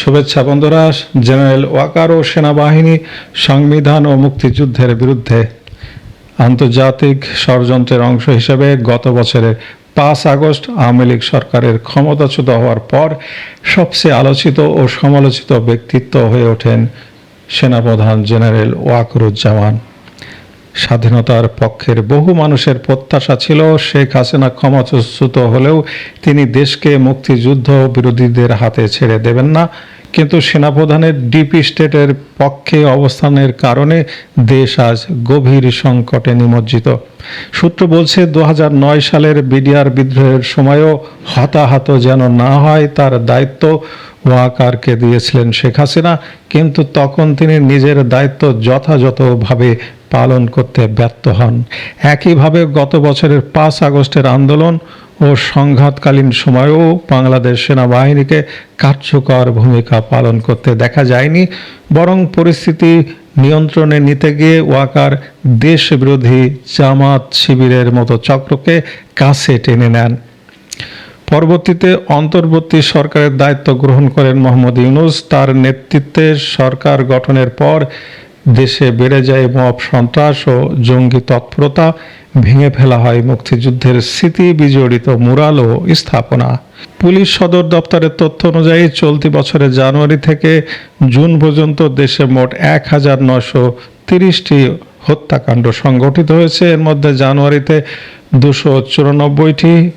শুভেচ্ছা বন্ধুরা, জেনারেল ওয়াকার ও সেনাবাহিনী সংবিধান ও মুক্তিযুদ্ধের বিরুদ্ধে আন্তর্জাতিক ষড়যন্ত্রের অংশ হিসেবে গত বছরের পাঁচ আগস্ট আওয়ামী লীগ সরকারের ক্ষমতাচ্যুত হওয়ার পর সবচেয়ে আলোচিত ও সমালোচিত ব্যক্তিত্ব হয়ে ওঠেন সেনাপ্রধান জেনারেল ওয়াকরুজ্জামান। স্বাধীনতার পক্ষের বহু মানুষের প্রত্যাশা ছিল শেখ হাসিনা ক্ষমতাচ্যুত হলেও তিনি দেশকে মুক্তিযুদ্ধ বিরোধীদের হাতে ছেড়ে দেবেন না। কিন্তু সেনাপ্রধানের ডিপি স্টেটের পক্ষে অবস্থানের কারণে দেশ আজ গভীর সংকটে নিমজ্জিত। সূত্র বলছে দু হাজার নয় সালের বিডিআর বিদ্রোহের সময়ও হতাহত যেন না হয় তার দায়িত্ব ওয়াকারকে দিয়েছিলেন শেখ হাসিনা, কিন্তু তখন তিনি নিজের দায়িত্ব যথাযথভাবে পালন করতে ব্যর্থ হন। একইভাবে গত বছরের পাঁচ আগস্টের আন্দোলন ও সংঘাতকালীন সময়েও বাংলাদেশ সেনাবাহিনীকে কার্যকর ভূমিকা পালন করতে দেখা যায়নি, বরং পরিস্থিতি নিয়ন্ত্রণে নিতে গিয়ে ওয়াকার দেশবিরোধী জামাত শিবিরের মতো চক্রকে কাছে টেনে নেন। পরবর্তীতে অন্তর্বর্তী সরকারের দায়িত্ব গ্রহণ করেন মোহাম্মদ ইউনুস। তার নেতৃত্বে সরকার গঠনের পর দেশে বেড়ে যায় মব সন্ত্রাস ও জঙ্গি তৎপরতা ভেঙে ফেলা হয় মুক্তিযুদ্ধের স্মৃতি বিজড়িত মুরাল ও স্থাপনা। পুলিশ সদর দপ্তরের তথ্য অনুযায়ী চলতি বছরের জানুয়ারি থেকে জুন পর্যন্ত দেশে মোট এক হাজার নশো তিরিশটি হত্যাকাণ্ড সংগঠিত হয়েছে। এর মধ্যে জানুয়ারিতে দুশো চুরানব্বইটি,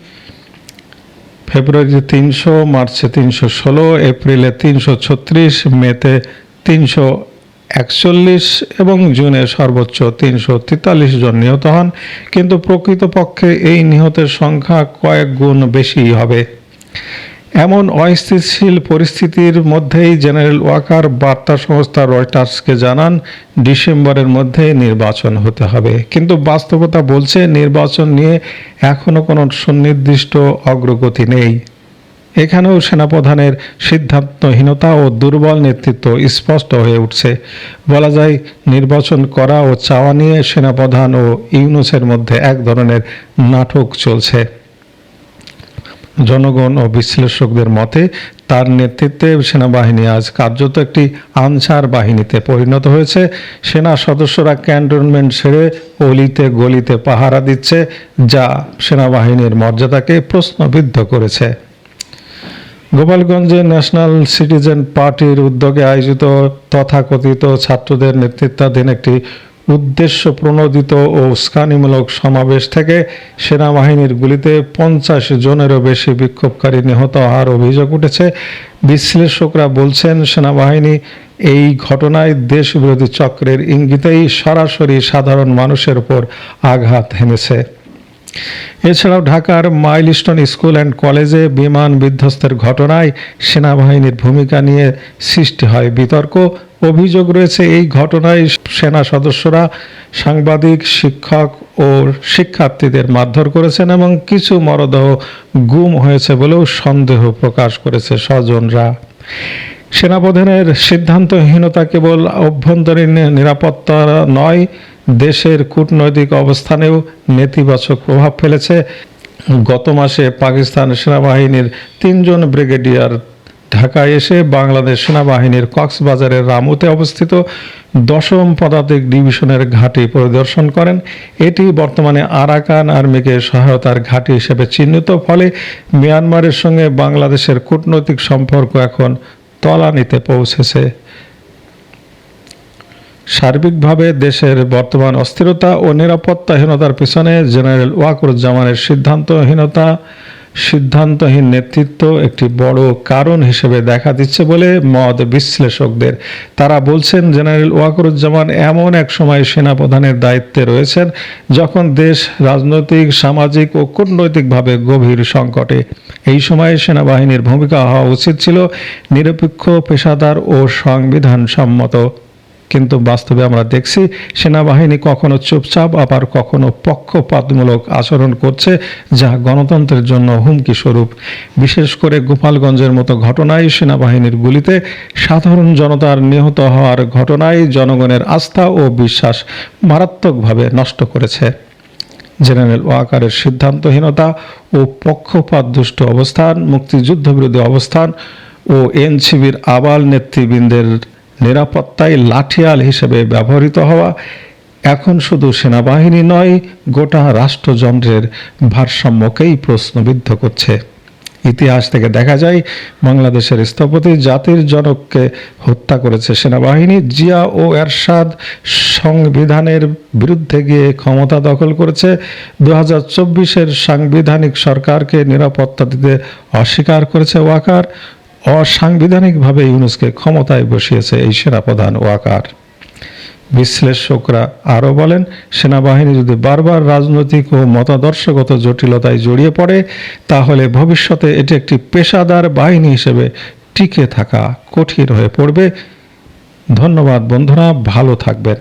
ফেব্রুয়ারিতে তিনশো, মার্চে তিনশো ষোলো, এপ্রিলে তিনশো ছত্রিশ, মেতে তিনশো একচল্লিশ এবং জুনে সর্বোচ্চ তিনশো তেতাল্লিশ জন নিহত হন, কিন্তু প্রকৃতপক্ষে এই নিহতের সংখ্যা কয়েক গুণ বেশি হবে। এমন অস্থিতিশীল পরিস্থিতির মধ্যেই জেনারেল ওয়াকার বার্তা সংস্থা রয়টার্সকে জানান, ডিসেম্বরের মধ্যে নির্বাচন হতে হবে। কিন্তু বাস্তবতা বলছে, নির্বাচন নিয়ে এখনও কোনো সুনির্দিষ্ট অগ্রগতি নেই। এখানেও সেনাপ্রধানের সিদ্ধান্তহীনতা ও দুর্বল নেতৃত্ব স্পষ্ট হয়ে উঠছে। বলা যায়, নির্বাচন করা ও চাওয়া নিয়ে সেনাপ্রধান ও ইউনুসের মধ্যে এক ধরনের নাটক চলছে। জনগণ ও বিশ্লেষকদের মতে, তার নেতৃত্বে সেনাবাহিনী আজ কার্যত একটি আনসার বাহিনীতে পরিণত হয়েছে। সেনা সদস্যরা ক্যান্টনমেন্ট ছেড়ে অলিতে গলিতে পাহারা দিচ্ছে, যা সেনাবাহিনীর মর্যাদাকে প্রশ্নবিদ্ধ করেছে। গোপালগঞ্জে ন্যাশনাল সিটিজেন পার্টির উদ্যোগে আয়োজিত তথাকথিত ছাত্রদের নেতৃত্বাধীন একটি উদ্দেশ্য প্রণোদিত ও উস্কানিমূলক সমাবেশ থেকে সেনাবাহিনীর গুলিতে পঞ্চাশ জনেরও বেশি বিক্ষোভকারী নিহত হওয়ার অভিযোগ উঠেছে। বিশ্লেষকরা বলছেন, সেনাবাহিনী এই ঘটনায় দেশবিরোধী চক্রের ইঙ্গিতেই সরাসরি সাধারণ মানুষের উপর আঘাত হেনেছে। এছাড়াও ঢাকার মাইলস্টোন স্কুল অ্যান্ড কলেজে বিমান বিধ্বস্তের ঘটনায় সেনাবাহিনীর ভূমিকা নিয়ে সৃষ্টি হয় বিতর্ক। অভিযোগ রয়েছে, এই ঘটনায় সেনা সদস্যরা সাংবাদিক, শিক্ষক ও শিক্ষার্থীদের মারধর করেছেন এবং কিছু মরদেহ গুম হয়েছে বলেও সন্দেহ প্রকাশ করেছে স্বজনরা। সেনাপ্রধানের সিদ্ধান্তহীনতা কেবল অভ্যন্তরীণ নিরাপত্তা নয় দেশের কূটনৈতিক অবস্থানেও নেতিবাচক প্রভাব ফেলেছে। গত মাসে পাকিস্তান সেনাবাহিনীর তিনজন ব্রিগেডিয়ার ঢাকায় এসে বাংলাদেশ সেনাবাহিনীর কক্সবাজারের রামুতে অবস্থিত দশম পদাতিক ডিভিশনের ঘাঁটি পরিদর্শন করেন। এটি বর্তমানে আরাকান আর্মিকে সহায়তার ঘাঁটি হিসেবে চিহ্নিত, ফলে মিয়ানমারের সঙ্গে বাংলাদেশের কূটনৈতিক সম্পর্ক এখন তলানিতে পৌঁছেছে। সার্বিকভাবে দেশের বর্তমান অস্থিরতা ও নিরাপত্তাহীনতার পিছনে জেনারেল ওয়াকুরুজ্জামানের সিদ্ধান্তহীনতা, সিদ্ধান্তহীন নেতৃত্ব একটি বড় কারণ হিসেবে দেখা দিচ্ছে বলে মত বিশ্লেষকদের। তারা বলছেন, জেনারেল ওয়াকুরুজ্জামান এমন এক সময় সেনাপ্রধানের দায়িত্বে রয়েছেন যখন দেশ রাজনৈতিক, সামাজিক ও কূটনৈতিকভাবে গভীর সংকটে। এই সময়ে সেনাবাহিনীর ভূমিকা হওয়া উচিত ছিল নিরপেক্ষ পেশাদার ও সংবিধান সম্মত কিন্তু বাস্তবে আমরা দেখছি সেনাবাহিনী কখনো চুপচাপ, আবার কখনো পক্ষপাতমূলক আচরণ করছে, যা গণতন্ত্রের জন্য হুমকি স্বরূপ। বিশেষ করে গোপালগঞ্জের মতো ঘটনায় সেনাবাহিনীর গুলিতে সাধারণ জনতার নিহত হওয়ার ঘটনায় জনগণের আস্থা ও বিশ্বাস মারাত্মকভাবে নষ্ট করেছে। জেনারেল ওয়াকারের সিদ্ধান্তহীনতা ও পক্ষপাত দুষ্ট অবস্থান, মুক্তিযুদ্ধবিরোধী অবস্থান ও এনসিবির আবাল নেতৃবৃন্দের নিরাপত্তায় লাঠিয়াল হিসেবে ব্যবহৃত হওয়া এখন শুধু সেনাবাহিনী নয়, গোটা রাষ্ট্রযন্ত্রের ভারসাম্যকেই প্রশ্নবিদ্ধ করছে। ইতিহাস থেকে দেখা যায়, বাংলাদেশের স্থপতি জাতির জনককে হত্যা করেছে সেনাবাহিনী। জিয়া ও এরশাদ সংবিধানের বিরুদ্ধে গিয়ে ক্ষমতা দখল করেছে। দু হাজার সাংবিধানিক সরকারকে নিরাপত্তা দিতে অস্বীকার করেছে ওয়াকার। অসাংবিধানিকভাবে ইউনুসকে ক্ষমতায় বসিয়েছে এই সেনাপ্রধান ওয়াকার। বিশ্লেষকরা আরও বলেন, সেনাবাহিনী যদি বারবার রাজনৈতিক ও মতাদর্শগত জটিলতায় জড়িয়ে পড়ে, তাহলে ভবিষ্যতে এটি একটি পেশাদার বাহিনী হিসেবে টিকে থাকা কঠিন হয়ে পড়বে। ধন্যবাদ বন্ধুরা, ভালো থাকবেন।